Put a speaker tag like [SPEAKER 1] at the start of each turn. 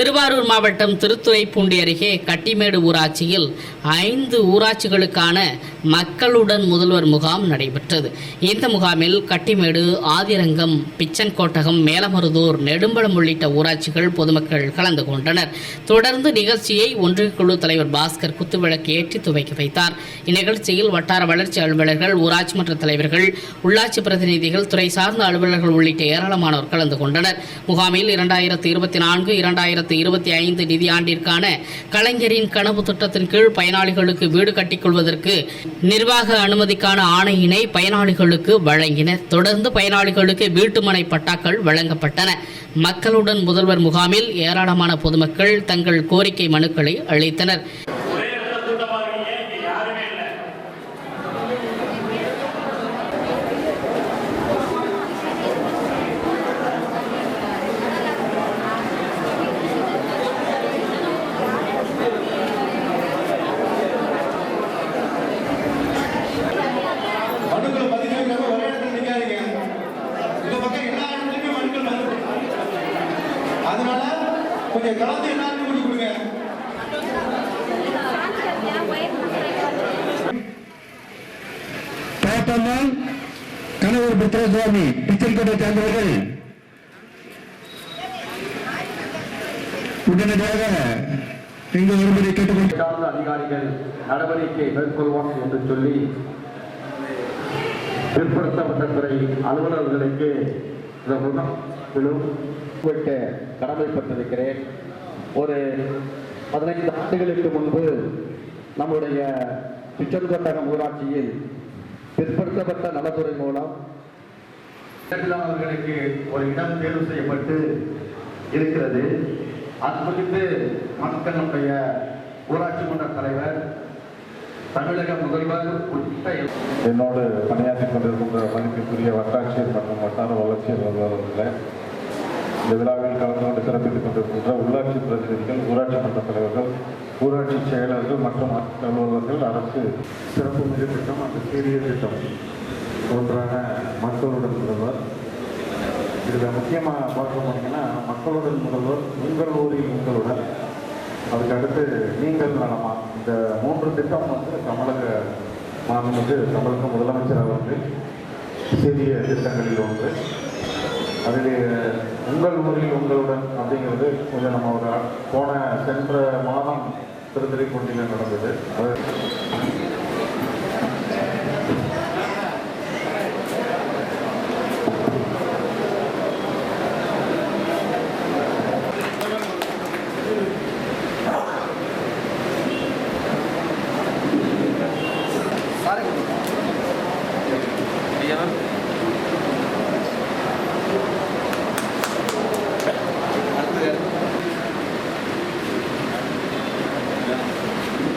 [SPEAKER 1] திருவாரூர் மாவட்டம் திருத்துறைப்பூண்டி அருகே கட்டிமேடு ஊராட்சியில் ஐந்து ஊராட்சிகளுக்கான மக்களுடன் முதல்வர் முகாம் நடைபெற்றது. இந்த முகாமில் கட்டிமேடு ஆதிரங்கம் பிச்சன்கோட்டகம் மேலமருதூர் நெடும்பலம் உள்ளிட்ட ஊராட்சிகள் பொதுமக்கள் கலந்து கொண்டனர். தொடர்ந்து நிகழ்ச்சியை ஒன்றிய குழு தலைவர் பாஸ்கர் குத்துவிளக்கு ஏற்றி துவக்கி வைத்தார். இந்நிகழ்ச்சியில் வட்டார வளர்ச்சி அலுவலர்கள் ஊராட்சி மன்ற தலைவர்கள் உள்ளாட்சி பிரதிநிதிகள் துறை சார்ந்த அலுவலர்கள் உள்ளிட்ட ஏராளமானோர் கலந்து கொண்டனர். முகாமில் இரண்டாயிரத்தி இருபத்தி நான்கு இரண்டாயிரத்தி இருபத்தி ஐந்து நிதியாண்டிற்கான கலைஞரின் கனவு திட்டத்தின் கீழ் பயனாளிகளுக்கு வீடு கட்டிக்கொள்வதற்கு நிர்வாக அனுமதிக்கான ஆணையினை பயனாளிகளுக்கு வழங்கினர் தொடர்ந்து பயனாளிகளுக்கு வீட்டுமனை பட்டாக்கள் வழங்கப்பட்டன. மக்களுடன் முதல்வர் முகாமில் ஏராளமான பொதுமக்கள் தங்கள் கோரிக்கை மனுக்களை அளித்தனர்.
[SPEAKER 2] கொஞ்சம் கலந்து எல்லாருக்கும் கூட்டி கொடுங்க.
[SPEAKER 3] தோட்டம்மாள் கணவர் புத்திரசுவாமி பிச்சைக்கோட்டை சேர்ந்தவர்கள். உடனடியாக இங்கு வருவதை கேட்டுக்கொண்டு
[SPEAKER 4] சார்ந்த அதிகாரிகள் நடவடிக்கை மேற்கொள்வார் என்று சொல்லி பிற்படுத்தப்பட்ட துறை அலுவலர்களுக்கு இந்த முகாமிலும் வைக்க கடமைப்பட்டிருக்கிறேன். ஒரு பதினைந்து ஆண்டுகளுக்கு முன்பு நம்முடைய பிச்சன்கொட்டகம் ஊராட்சியில் பிற்படுத்தப்பட்ட நலத்துறை மூலம் அவர்களுக்கு ஒரு இடம் தேர்வு செய்யப்பட்டு இருக்கிறது. அது குறித்து மக்களுடைய ஊராட்சி மன்ற தலைவர் தமிழக முதல்வர் உள்ளிட்ட
[SPEAKER 5] என்னோடு பணியாற்றிக் கொண்டிருக்கின்ற மதிப்பிற்குரிய வட்டாட்சியர் மற்றும் வட்டார வளர்ச்சி அலுவலர்களை இந்த விழாவில் கலந்து கொண்டு சிறப்பித்துக் கொண்டிருக்கின்ற உள்ளாட்சி பிரதிநிதிகள் ஊராட்சி மன்ற தலைவர்கள் ஊராட்சி செயலர்கள் மற்றும் அலுவலர்கள் அரசு சிறப்பு மிகு திட்டம் அந்த சிறிய திட்டம் ஒன்றான மக்களுடன் முதல்வர். இதில் முக்கியமாக பார்க்க போனீங்கன்னா மக்களுடன் முதல்வர் உங்கள் ஊரில் உங்களுடன். அதுக்கு அடுத்து நீங்கள் நலமா? இந்த மூன்று திட்டம் வந்து தமிழக மாநிலத்தில் தமிழக முதலமைச்சர் அவர்கள் சிறிய திட்டங்களில் ஒன்று. அதிலே உங்கள் ஊரில் உங்களுடன் அப்படிங்கிறது கொஞ்சம் நம்ம ஒரு போன சென்ற மாதம் திருத்திரைப்பூண்டியில் நடந்தது Thank you.